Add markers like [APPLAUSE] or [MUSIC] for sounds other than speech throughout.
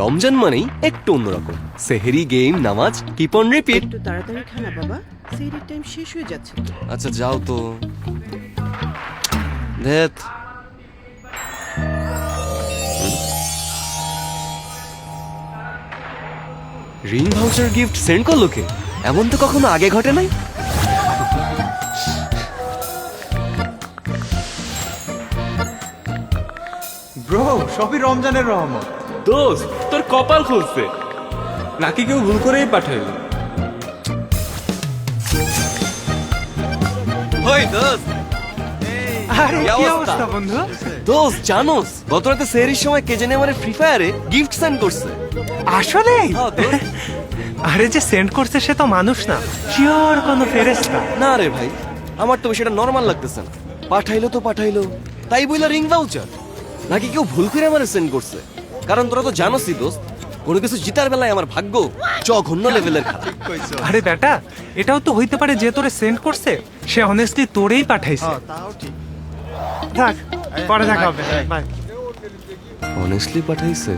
রমজান মানেই একটু অন্যরকম। সেহেরি গেম নামাজ কিপ অন রিপিট একটু তাড়াতাড়ি খানা বাবা। সেইরির টাইম শেষ হয়ে যাচ্ছে। তো। আচ্ছা যাও তো। ধ্যাত রিং ভাউচার গিফট সেন্ড করল কে? এমন তো কখনো আগে ঘটে নাই? ব্রো সবই রমজানের রহমত। দোস্ত তোর কপাল খুলছে। নাকি কেউ ভুল করেই পাঠাইলো। ওই দোস্ত আরে কি কি অবস্থা? অবস্থা বন্ধু? দোস্ত জানোস গত রাতে সেহরির সময় কে জানে আমার ফ্রি ফায়ারে গিফট সেন্ড করছে। আসলে? হ্যাঁ, আরে যে সেন্ড করছে সে তো মানুষ না শিওর কোনো ফেরেস্তা না রে ভাই আমার তো সেটা নর্মাল লাগতেছে না। পাঠাইলো তো পাঠাইলো তাই বইলা রিং ভাউচার নাকি কেউ ভুল করে আমার সেন্ড করছে? কারণ তোরা তো জানোসই দোস্ত কোনো কিছু জিতার বেলায় আমার ভাগ্য জঘন্য লেভেলের খারাপ। আরে বেটা এটাও তো হইতে পারে যে তোরে সেন্ড করছে সে অনেস্টলি তোরেই পাঠাইছে। থাক পরে দেখা হবে। বাই অনেস্টলি পাঠাইছে?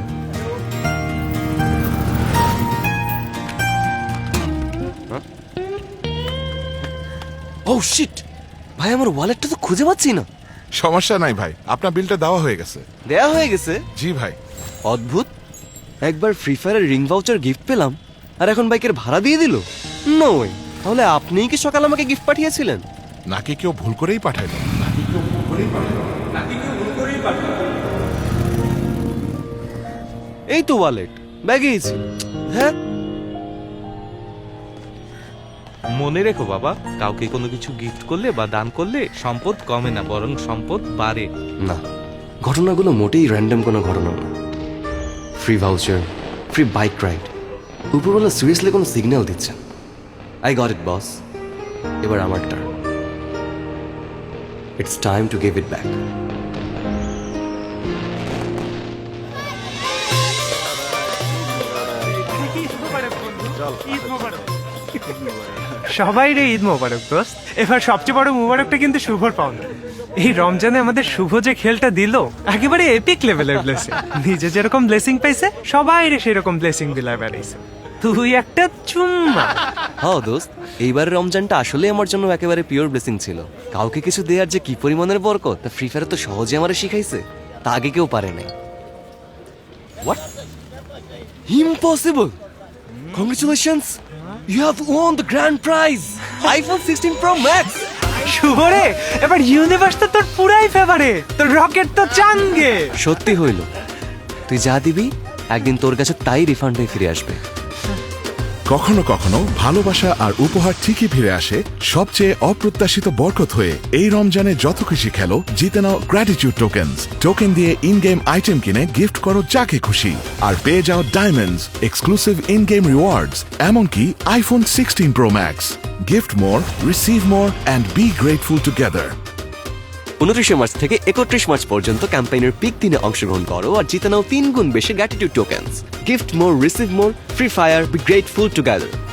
ও শিট ভাই আমার ওয়ালেটটা তো খুঁজে পাচ্ছি না। সমস্যা নাই ভাই আপনার বিলটা দেওয়া হয়ে গেছে। দেয়া হয়ে গেছে? জি ভাই। অদ্ভুত। একবার ফ্রি ফায়ারের রিং ভাউচার গিফট পেলাম আর এখন বাইকের ভাড়া দিয়ে দিল। নো ওয়ে তাহলে আপনিই কি সকালে আমাকে গিফট পাঠিয়েছিলেন? নাকি কেউ ভুল করেই পাঠাইলো এই তো ওয়ালেট ব্যাগেই ছিল। হ্যাঁ? মনে রেখো বাবা কাউকে কোনো কিছু গিফট করলে বা দান করলে সম্পদ কমে না বরং সম্পদ বাড়ে। না ঘটনাগুলো মোটেই র্যান্ডম কোনো ঘটনা না। Free voucher free bike ride উপরওয়ালা সিরিয়াসলি কোনো সিগন্যাল দিচ্ছেন আই গট ইট বস এবার আমার turn it's time to give it back [LAUGHS] সবাই রে ঈদ মোবারক, দোস্ত। এবার সবচেয়ে বড় মোবারকটা কিন্তু শুভর পাওনা। এই রমজানে আমাদের শুভ যে খেলটা দিল, একেবারে এপিক লেভেলের ব্লেসিং নিজে যেরকম ব্লেসিং পাইছে, সবাই রে সেরকম ব্লেসিং বিলায় বেড়াইছে। তুই একটা চুম্মা। হ্যাঁ দোস্ত, এইবার রমজানটা আসলে আমার জন্য একেবারে পিওর ব্লেসিং ছিল। কাউকে কিছু দেওয়ার যে কি পরিমাণের বরকত, তা ফ্রি ফায়ার তো সহজে আমারে শিখাইছে, তা আগে কেউ পারে নাই। What impossible congratulations you have won the grand prize iPhone sixteen pro max Shubho রে এবার ইউনিভার্স তো তোর পুরাই ফেভারে তোর রকেট তো চাঙ্গে। সত্যি হইল তুই যা দিবি একদিন তোর কাছে তাই রিফান্ড হয়ে ফিরে আসবে। কখনো কখনো ভালোবাসা আর উপহার ঠিকই ফিরে আসে, সবচেয়ে অপ্রত্যাশিত বরকত হয়ে। এই রমজানে যত খুশি খেলো, জিতে নাও গ্র্যাটিটিউড টোকেন্স টোকেন দিয়ে ইন গেম আইটেম কিনে গিফট করো যাকে খুশি। আর পেয়ে যাও diamonds exclusive in game rewards এমনকি iPhone sixteen pro max gift more receive more and be grateful together উনত্রিশে মার্চ থেকে একত্রিশ মার্চ পর্যন্ত ক্যাম্পেইনের পিক দিনে অংশগ্রহণ করো আর জিতে নাও তিন গুণ বেশি gratitude tokens gift more receive more Free Fire be grateful together